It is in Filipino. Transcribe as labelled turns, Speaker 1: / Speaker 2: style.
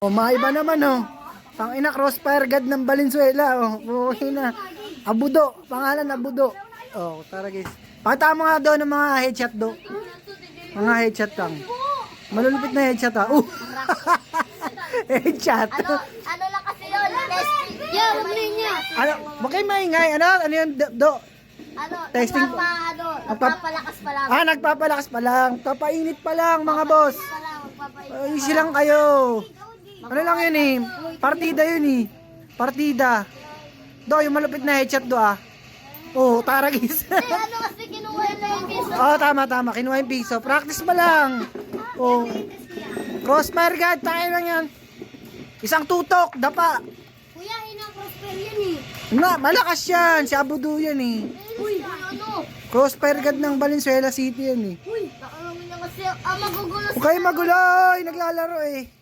Speaker 1: O, maiba naman, oh. Tang ina, crossfire god ng Valenzuela, oh. Buhay na. Abudo, pangalan Abudo. Oh, tara guys. Pakita mo nga daw ng mga headshot do. Mga headshot lang. Malulupit na headshot ah. Uh. headshot.
Speaker 2: Ano, ano lang kasi yun? Testing. Yeah, wag niya.
Speaker 1: Ano, bakit maingay? Ano? Ano yun? Do?
Speaker 2: Ano,
Speaker 1: Testing.
Speaker 2: nagpapa, ano, nagpapalakas pa lang.
Speaker 1: Ah, nagpapalakas pa lang. Papainit pa lang, mga boss.
Speaker 2: Pa lang, magpapa-
Speaker 1: Ay, easy lang kayo. Ano lang yun eh? Partida yun eh. Partida. Do, yung malupit na headshot do ah. Oh, tara guys.
Speaker 2: Eh, ano kasi kinuha na yung piso.
Speaker 1: oh, tama, tama. Kinuha yung piso. Practice pa lang. Oh. Crossfire guard, tayo lang yan. Isang tutok, dapa.
Speaker 2: Kuya, hina-prosper yan eh.
Speaker 1: Na, malakas yan. Si Abudu yan eh.
Speaker 2: Uy, ano?
Speaker 1: Crossfire guard ng Valenzuela City yan eh.
Speaker 2: Uy, nakalamin niya kasi, ah, magugulo
Speaker 1: Huwag kayo magulo, naglalaro eh.